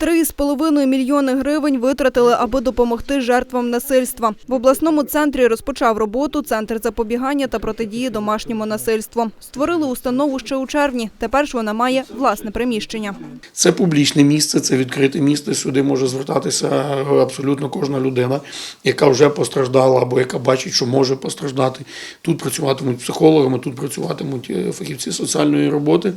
3,5 мільйони гривень витратили, аби допомогти жертвам насильства. В обласному центрі розпочав роботу Центр запобігання та протидії домашньому насильству. Створили установу ще у червні. Тепер ж вона має власне приміщення. Це публічне місце, це відкрите місце. Сюди може звертатися абсолютно кожна людина, яка вже постраждала або яка бачить, що може постраждати. Тут працюватимуть психологами, тут працюватимуть е, фахівці соціальної роботи.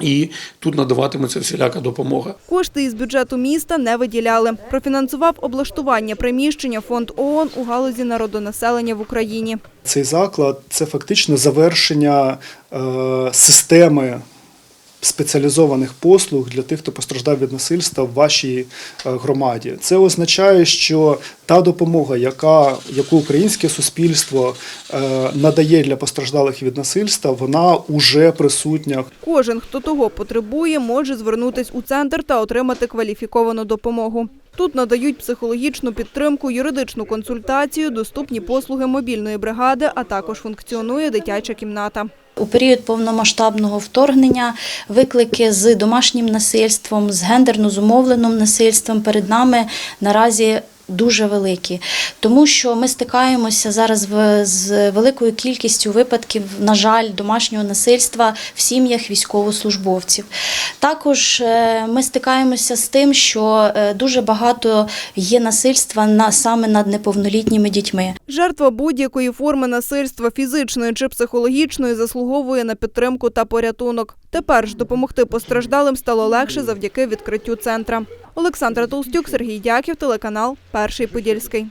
І тут надаватиметься всіляка допомога. Кошти із бюджету міста не виділяли. Профінансував облаштування приміщення фонд ООН у галузі народонаселення в Україні. Цей заклад це фактично завершення е, системи спеціалізованих послуг для тих, хто постраждав від насильства в вашій е, громаді. Це означає, що та допомога, яка, яку українське суспільство е, надає для постраждалих від насильства, вона уже присутня Кожен, хто того потребує, може звернутись у центр та отримати кваліфіковану допомогу. Тут надають психологічну підтримку, юридичну консультацію, доступні послуги мобільної бригади, а також функціонує дитяча кімната. У період повномасштабного вторгнення виклики з домашнім насильством, з гендерно зумовленим насильством перед нами наразі дуже великі, тому що ми стикаємося зараз з великою кількістю випадків, на жаль, домашнього насильства в сім'ях військовослужбовців. Також е, ми стикаємося з тим, що е, дуже багато є насильства на саме над неповнолітніми дітьми. Жертва будь-якої форми насильства, фізичної чи психологічної, заслуговує на підтримку та порятунок. Тепер ж допомогти постраждалим стало легше завдяки відкриттю центра. Олександра Толстюк, Сергій Дяків, телеканал Перший Подільський.